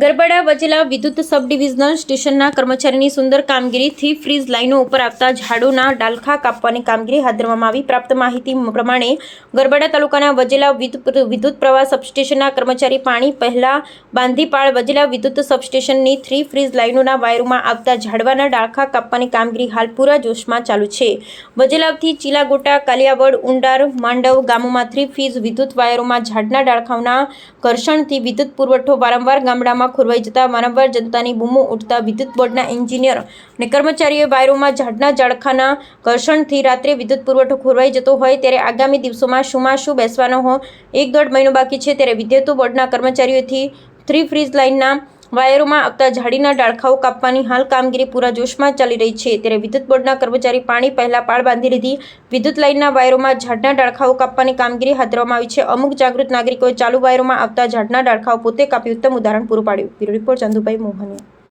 ગરબડા વચેલા વિદ્યુત sub divisional સ્ટેશનના કર્મચારીની સુંદર કામગીરીથી ફ્રીઝ લાઇનો ઉપર આવતા ઝાડોના ડાલખા કાપવાની કામગીરી હાથ ધરવામાં આવી. પ્રાપ્ત માહિતી પ્રમાણે ગરબડા તાલુકાના વજેલા વિદ્યુત પ્રવાહ સબસ્ટેશનના કર્મચારી પાણી પહેલા બાંધીપાળ વજેલા વિદ્યુત સબસ્ટેશનની થ્રી ફ્રીઝ લાઇનોના વાયરોમાં આવતા ઝાડવાના ડાળખા કાપવાની કામગીરી હાલ પૂરા જોશમાં ચાલુ છે. વજેલાવથી ચીલાગોટા, કાલિયાવડ, ઉંડાર, માંડવ ગામોમાં થ્રી ફ્રીજ વિદ્યુત વાયરોમાં ઝાડના ડાળખાઓના ઘર્ષણથી વિદ્યુત પુરવઠો વારંવાર ગામડામાં ખોરવાઈ જતા વારંવાર જનતાની બૂમો ઉઠતા વિદ્યુત બોર્ડના એન્જિનિયર અને કર્મચારીઓએ વાયરોમાં ઝાડના ઝાડખાના ઘર્ષણથી રાત્રે વિદ્યુત પુરવઠો ખોરવાઈ જતો હોય ત્યારે આગામી દિવસોમાં શુંમાં શું બેસવાનો હો? એક દોઢ મહિનો બાકી છે ત્યારે વિદ્યુત બોર્ડના કર્મચારીઓથી થ્રી ફ્રીજ લાઇનના વાયરોમાં આવતા ઝાડીના ડાળખાઓ કાપવાની હાલ કામગીરી પૂરા જોશમાં ચાલી રહી છે. ત્યારે વિદ્યુત બોર્ડના કર્મચારી પાણી પહેલા પાળ બાંધી લીધી. વિદ્યુત લાઇનના વાયરોમાં ઝાડના ડાળખાઓ કાપવાની કામગીરી હાથ ધરવામાં આવી છે. અમુક જાગૃત નાગરિકોએ ચાલુ વાયરોમાં આવતા ઝાડના ડાળખાઓ પોતે કાપી ઉત્તમ ઉદાહરણ પૂરું પાડ્યું. Bureau report Chandubhai Mohaniya.